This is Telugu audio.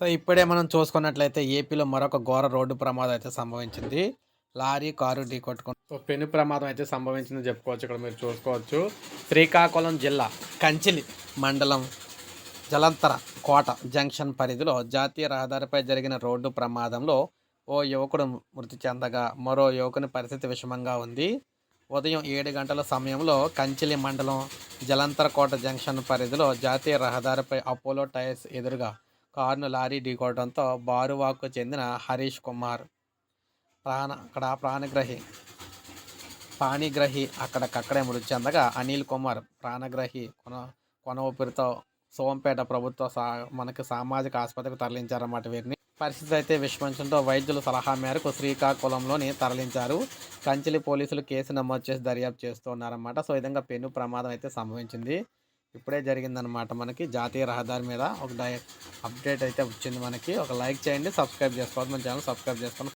సో ఇప్పుడే మనం చూసుకున్నట్లయితే ఏపీలో మరొక ఘోర రోడ్డు ప్రమాదం అయితే సంభవించింది. లారీ కారు ఢీ కొట్టుకుని సో పెను ప్రమాదం అయితే సంభవించిందని చెప్పుకోవచ్చు. ఇక్కడ మీరు చూసుకోవచ్చు. శ్రీకాకుళం జిల్లా కంచిలి మండలం జలంతర కోట జంక్షన్ పరిధిలో జాతీయ రహదారిపై జరిగిన రోడ్డు ప్రమాదంలో ఓ యువకుడు మృతి చెందగా మరో యువకుని పరిస్థితి విషమంగా ఉంది. ఉదయం ఏడు గంటల సమయంలో కంచిలి మండలం జలంతర కోట జంక్షన్ పరిధిలో జాతీయ రహదారిపై అపోలో టైర్స్ ఎదురుగా కారును లారీ ఢీకొనడంతో బారువాకు చెందిన హరీష్ కుమార్. ప్రాణ అక్కడ ప్రాణగ్రహి. పాణిగ్రహి అక్కడికక్కడే మృతి చెందగా అనిల్ కుమార్ ప్రాణగ్రహి కొన కొన ఊపిరితో సోంపేట ప్రభుత్వ సా మనకి సామాజిక ఆసుపత్రికి తరలించారన్నమాట వీరిని. పరిస్థితి అయితే విషమించడంతో వైద్యుల సలహా మేరకు శ్రీకాకుళంలోని తరలించారు. కంచిలి పోలీసులు కేసు నమోదు చేసి దర్యాప్తు చేస్తూ ఉన్నారన్నమాట సో విధంగా పెను ప్రమాదం అయితే సంభవించింది. ఇప్పుడే జరిగిందనమాట మనకి. జాతీయ రహదారి మీద ఒక డై అప్డేట్ అయితే వచ్చింది మనకి. ఒక లైక్ చేయండి సబ్స్క్రైబ్ చేసుకోవద్దు మన ఛానల్ సబ్స్క్రైబ్ చేసుకోండి.